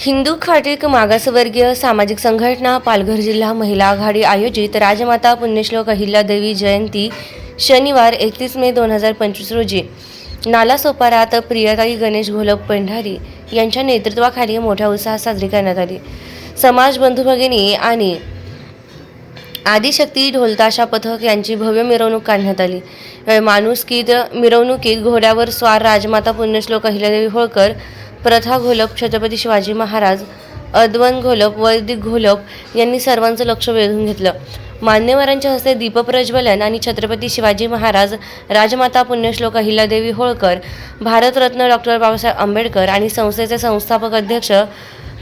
हिंदू खाटीक मागासवर्गीय सामाजिक संघटना पालघर जिल्हा महिला आघाडी आयोजित राजमाता पुण्यश्लोक अहिल्यादेवी जयंती शनिवार एकतीस मे दोन हजार पंचवीस रोजी. नालासोपारात प्रियताई गणेश घोलप पेंढारी यांच्या नेतृत्वाखाली मोठ्या उत्साहात साजरी करण्यात आली. समाज बंधू भगिनी आणि आदिशक्ती ढोलताशा पथक यांची भव्य मिरवणूक काढण्यात आली. माणुसकीत मिरवणुकीत घोड्यावर स्वार राजमाता पुण्यश्लोक अहिल्यादेवी होळकर प्रथा घोलप छत्रपती शिवाजी महाराज अद्वन घोलप वैदिक घोलप यांनी सर्वांचं लक्ष वेधून घेतलं. मान्यवरांच्या हस्ते दीपप्रज्वलन आणि छत्रपती शिवाजी महाराज राजमाता पुण्यश्लोक अहिल्यादेवी होळकर भारतरत्न डॉक्टर बाबासाहेब आंबेडकर आणि संस्थेचे संस्थापक अध्यक्ष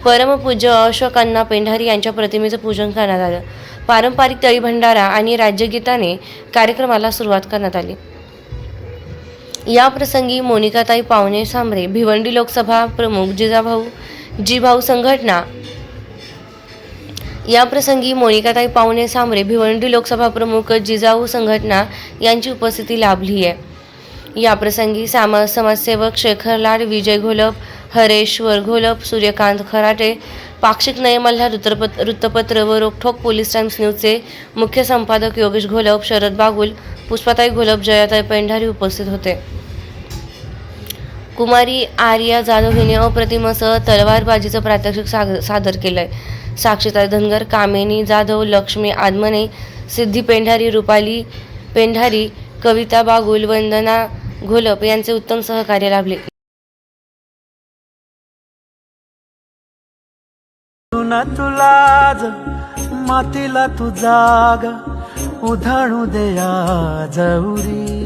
परमपूज्य अशोकांना पेंढारी यांच्या प्रतिमेचं पूजन करण्यात आलं. पारंपरिक तळी भंडारा आणि राज्यगीताने कार्यक्रमाला सुरुवात करण्यात आली. या प्रसंगी मोनिकाताई पावणे सांबरे भिवंडी लोकसभा प्रमुख जिजाभाऊ जीभाऊ संघटना. या प्रसंगी मोनिकाताई पावणे सांबरे भिवंडी लोकसभा प्रमुख जिजाऊ संघटना यांची उपस्थिती लाभली आहे. या प्रसंगी सामा समाजसेवक शेखरलाड विजय घोलप हरेश्वर घोलप सूर्यकांत खराटे पाक्षिक नयमल्हार वृत्तपत्र वृत्तपत्र व रोखोक पोलीस टाइम्स न्यूजचे मुख्य संपादक योगेश घोलप शरद बागुल पुष्पाताई घोलप जयाताई पेंढारी उपस्थित होते. कुमारी आर्या जाधव हिने अप्रतिमसह तलवारबाजीचं प्रात्यक्षिक साग सादर केलं आहे साक्षीता धनगर कामिनी जाधव लक्ष्मी आदमने सिद्धी पेंढारी रुपाली पेंढारी कविता बागुल वंदना घोलप यांचे उत्तम सहकार्य लाभले. तुलाज मातीला तू जाग उधाणू दे जवरी.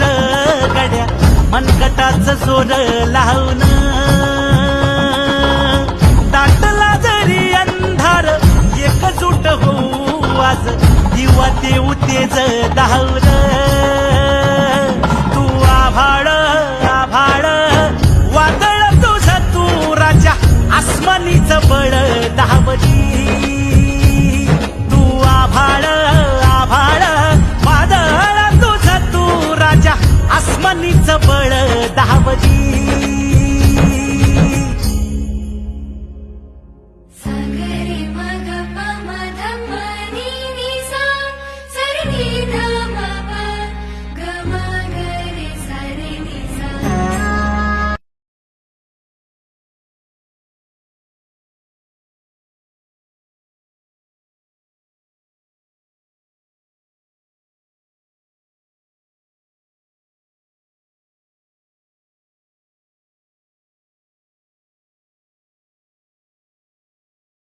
मातीसाठी गड्या मनगटाच जोर लावून दाटला जरी अंधार एकजूट होऊ आज दिवा देऊ तेज धावर तू आभाळ आभाळ वादळ तुझ तू राजा आसमानीच बळ धावली